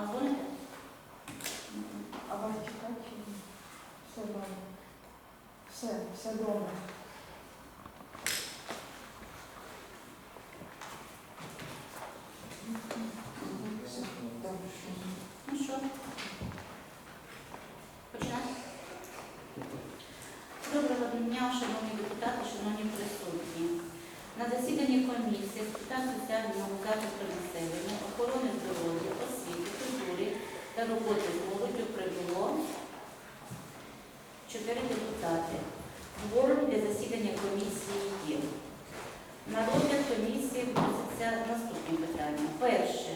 А дзвоните? А вас чекати? Все добре. Все, все добре. Ну що? Починати? Доброго дня, шановні депутати, шановні присутні. На засіданні комісії з питань соціального захисту населення, охорони здоров'я, та роботи з молоддю прибуло чотири депутати. Кворум для засідання комісії є. На розгляд комісії вносяться наступні питання. Перше.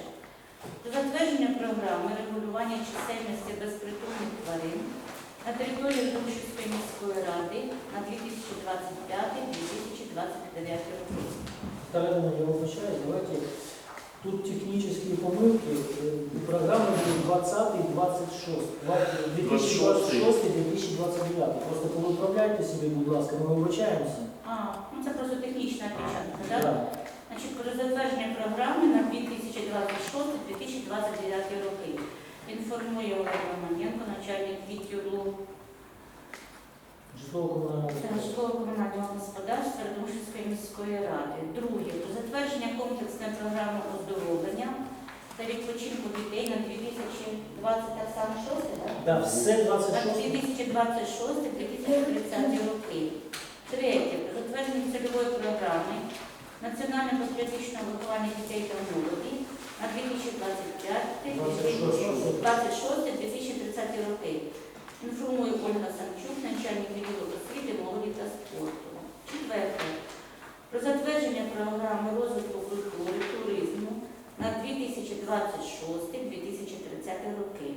Про затвердження програми регулювання чисельності безпритульних тварин на території Румшівської міської ради на 2025-2029 роки. Тарина, я вибачаю, давайте. Тут технические помылки. Э, Программа будет 20 26. 2026-2029. Просто коли управляєте собі, будь ласка, ми вибачаємося. А, ну це просто технічна печатка, так? Да. Значить, про затвердження програми на 2026-2029 роки. Інформує Олег Романенко, начальник відділу Житлово-комунального господарства Радомишльської міської ради. Друге, затвердження комплексної програми оздоровлення та відпочинку дітей на 2020 так само шосте, так? Да, все На 2026-2030 роки. Третє. Затвердження цільової програми національно-патріотичного виховання дітей та молоді на 2025-2026-2030 роки. Інформує Ольга Самчук, начальник відділу освіти, молоді та спорту. Четверте. Затвердження програми розвитку культури, туризму на 2026-2030 роки.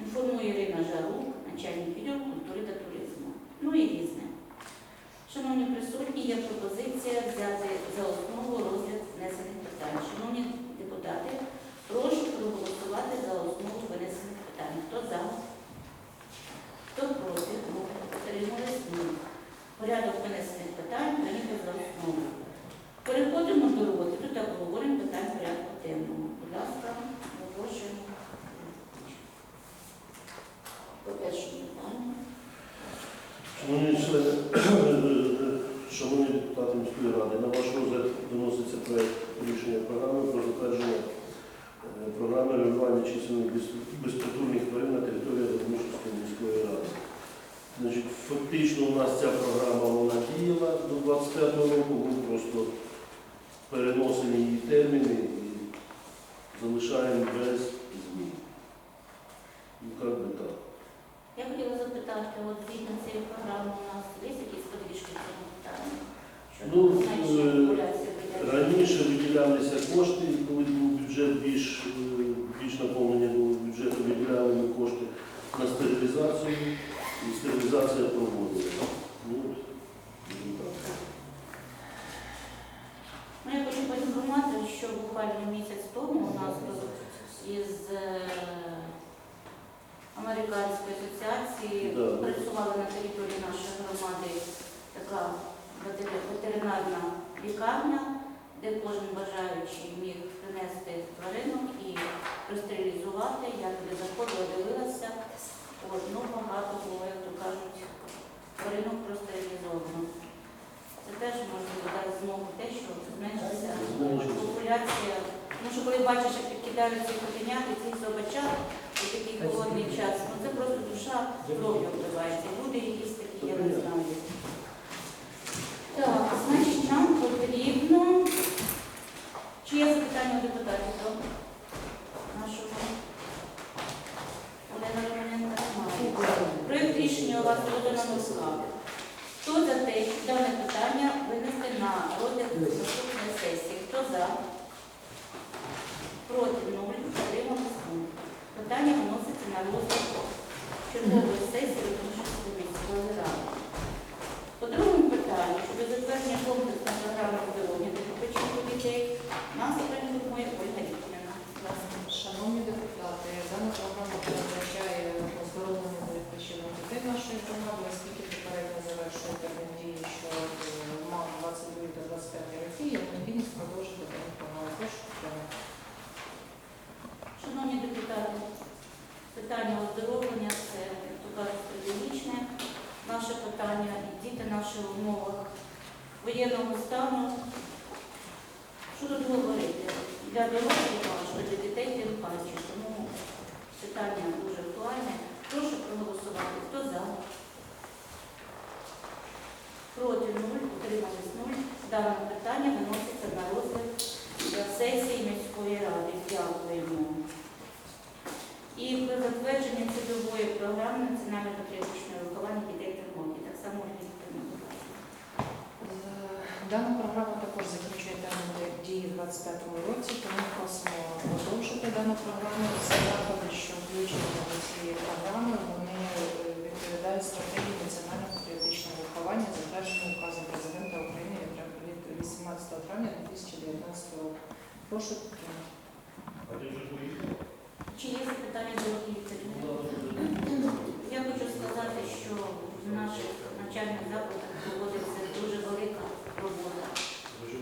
Інформує Ірина Жарук, начальник відділу культури та туризму. Ну і різне. Шановні присутні, є пропозиція взяти за основу розгляд внесених питань. Шановні депутати, прошу проголосувати за основу винесених питань. Хто за? Хто проти? Утримались? Ні. Порядок винесених питань прийнято за основу. Переходимо до розгляду та обговорення питань порядку денного. Будь ласка, запрошуємо. По першому питанню. Шановні члени, шановні депутати міської ради, на ваш розгляд виноситься проект рішення програми про затвердження е, програми регулювання чисельних без- безпритульних тварин на території Радомишльської міської ради. Значить, фактично у нас ця програма вона діяла до 25 року, ми просто переносимо її терміни і залишаємо без змін. Ну, як би так. Я хотіла запитати, от згідно цієї програми у нас є якісь подвижки в цьому питанні? Ну, е? Раніше виділялися кошти, коли був бюджет більш, е, більш наповнення було бюджету, виділяли ми кошти на стерилізацію, і стерилізація проводилася. Ну. Ну, я хочу поінформувати, що буквально місяць тому у нас тут із е, Американської асоціації Да. працювала на території нашої громади така ветери- ветеринарна лікарня, де кожен бажаючий міг принести тваринок і простерилізувати. Я туди заходила, дивилася. От, ну, багато було, як то кажуть, тваринок простерилізовано. Це теж можливо дати змогу те, що зменшиться популяція. Тому що коли бачиш, як підкидають ці котеняти, ці собачат у такий холодний час, ну це просто душа кров'ю вбивається. Люди якісь такі, я не знаю. Так, значить, нам потрібно. Чи є запитання у депутатів до нашого Олега Романенка немає. Проєкт рішення у вас буде на руках. Хто за те, щоб дане питання винести на розгляд наступної сесії? Хто за? Проти нуль, утримались нуль. Питання виноситься на розгляд чергової сесії Рішення міської ради. По другому питанню, щодо затвердження комплексної програми здоров'я та відпочинку дітей, нас проінформує Ольга Вікторівна. Будь ласка. Шановні депутати, дана програма передбачає оздоровлення та відпочинок дітей нашої громади, оскільки попередньо завершує термін дії, що е, мав 22 та 25 роки, я необхідність продовжити дану програму. Прошу підтримати. Шановні депутати, говорити, для дорослих важко, для дітей тим паче. Тому питання дуже актуальне. Прошу проголосувати. Хто за? Проти нуль, утримались нуль. Дане питання виноситься на розгляд сесії міської ради. Дякуємо. І при затвердження цільової програми національно-патріотичного виховання дітей та. Так само Ольга будь ласка. Е, Дана програма також закінчує термін дії в 2025 році, тому просимо продовжити дану програму. Всі заходи, що включені до цієї програми, вони е, відповідають стратегії національно-патріотичного виховання, затвердженої указом президента України від 18 травня 2019 року. Прошу підтримати. Чи є запитання до Ольги Вікторівни? Я хочу сказати, що в наших навчальних закладах проводиться дуже велика робота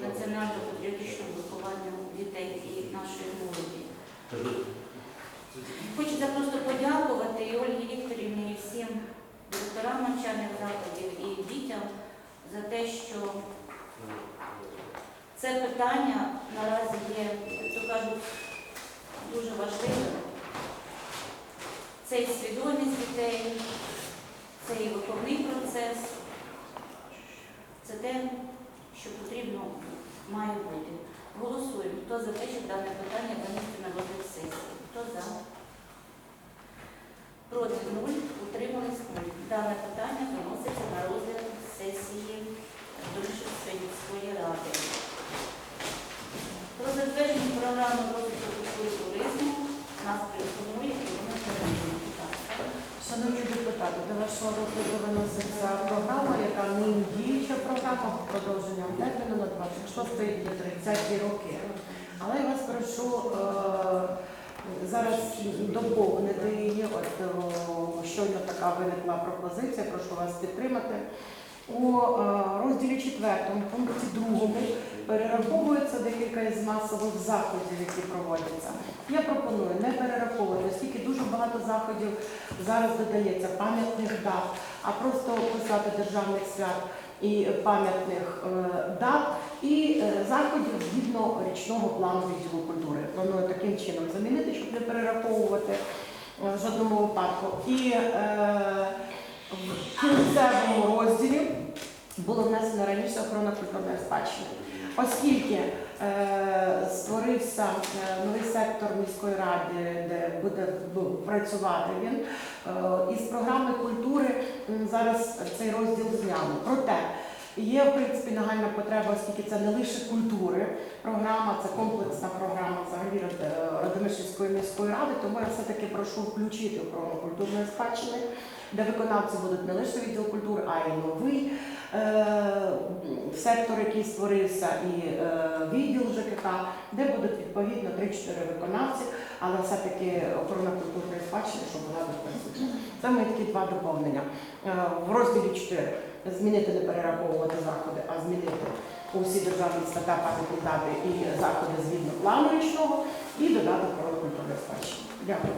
національно-патріотичного виховання дітей і нашої молоді. Хочеться просто подякувати і Ольгі Вікторівні, і всім директорам навчальних закладів і дітям за те, що це питання наразі є, як то кажуть, дуже важливим. Це і свідомість дітей, це і виховний процес, це те, що потрібно має бути. Голосуємо. Хто за те, щоб дане питання винести на розгляд сесії? Хто за? Проти нуль, утримались нуль. Дане питання виноситься на розгляд сесії Дорожчої міської ради. Про затвердження програми розвитку культури і туризму нас пропонує Ірина Федорівна. Будь ласка. Шановні депутати, до вашого розгляду виноситься програма, яка нині діюча програма продовженням терміну на 26 і 30 роки. Але я вас прошу е, зараз доповнити її. От о, щойно така виникла пропозиція, прошу вас підтримати. У е, розділі 4, пункті 2 перераховується декілька із масових заходів, які проводяться. Я пропоную не перераховувати, оскільки дуже багато заходів зараз додається пам'ятних дат, а просто писати державних свят і пам'ятних е, дат і е, заходів згідно річного плану відділу культури. Планую таким чином замінити, щоб не перераховувати е, в жодному випадку. І е, в кінцевому розділі було внесено раніше охорона культурної спадщини. Оскільки е, створився е, новий сектор міської ради, де буде ну, працювати він, е, із програми культури зараз цей розділ зняли. Проте є в принципі нагальна потреба, оскільки це не лише культури, програма, це комплексна програма взагалі Ради- Радомишльської міської ради, тому я все-таки прошу включити охорону культурної спадщини, де виконавці будуть не лише відділ культури, а й новий е, сектор, який створився, і е, відділ ЖКХ, де будуть відповідно 3-4 виконавці, але все-таки охорона культурної спадщини, щоб була присутня. Це мої такі два доповнення. Е, в розділі 4 змінити не перераховувати заходи, а змінити усі державні свята, пам'ятні дати і заходи згідно плану річного і додати охорону культурної спадщини. Дякую.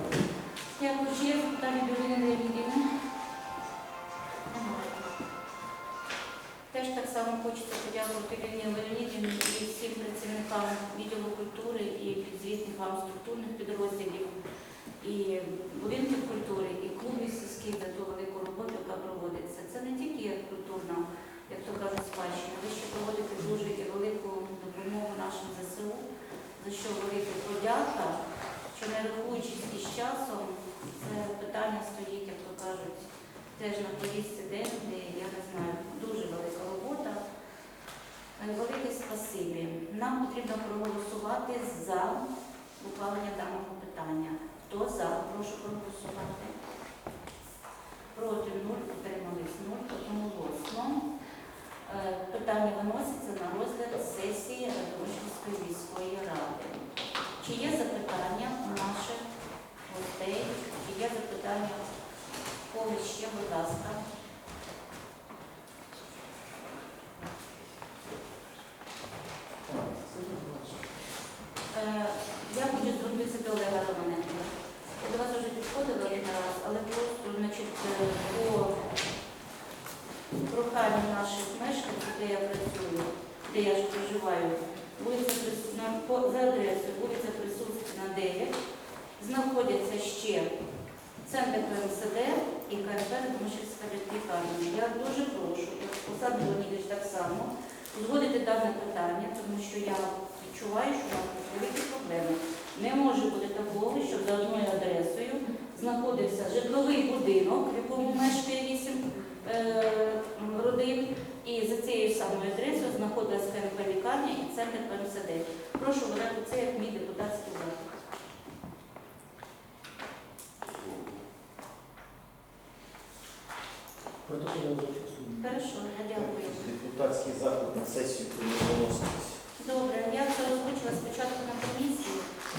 Дякую. Чи є запитання до Ірини? Теж так само хочеться подякувати Ірині Леонідівні і всім працівникам відділу культури і підзвітних вам структурних підрозділів, і будинків культури, і клубів сільських за ту велику роботу, яка проводиться. Це не тільки як культурна, як то кажуть, спадщина, ви ще проводите дуже і велику допомогу нашим ЗСУ, за що велика подяка, що не рахуючись із часом, це питання стоїть, як то кажуть, теж на повістці де я не знаю, дуже велика робота. Велике спасибі. Нам потрібно проголосувати за ухвалення даного питання. Хто за? Прошу проголосувати. Проти нуль, утримались нуль, одноголосно. Е, Питання виноситься на розгляд сесії Радомишльської міської ради. Чи є запитання у наших гостей? Чи є запитання в когось ще, будь ласка? Е, Я хочу звернутися до Олега Романенка. Я до вас вже підходила один раз, але просто значить, е, по проханню наших мешканців, де я працюю, де я ж проживаю, вулиця Прис- на- по- за адресою вулиця Присутська 9, знаходяться ще центр ПМСД і КРП Домашівська лікарня. Я дуже прошу, Олександр Леонідович так само, узгодити дане питання, тому що я відчуваю, що у нас великі проблеми. Не може бути такого, щоб за одною адресою знаходився житловий будинок, в якому мешкає вісім е, родин, і за цією самою адресою знаходилась КНП лікарня і центр ПМСД. Прошу вважати це як мій депутатський Хорошо, я дякую. Депутатський заклад на сесію не виноситись. Добре, я це озвучила спочатку на комісії.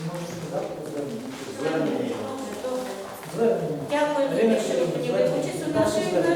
Можете дати? Звернення. Добре, добре. Звернення. Дякую тобі, що ви хотіли. участь у нашій.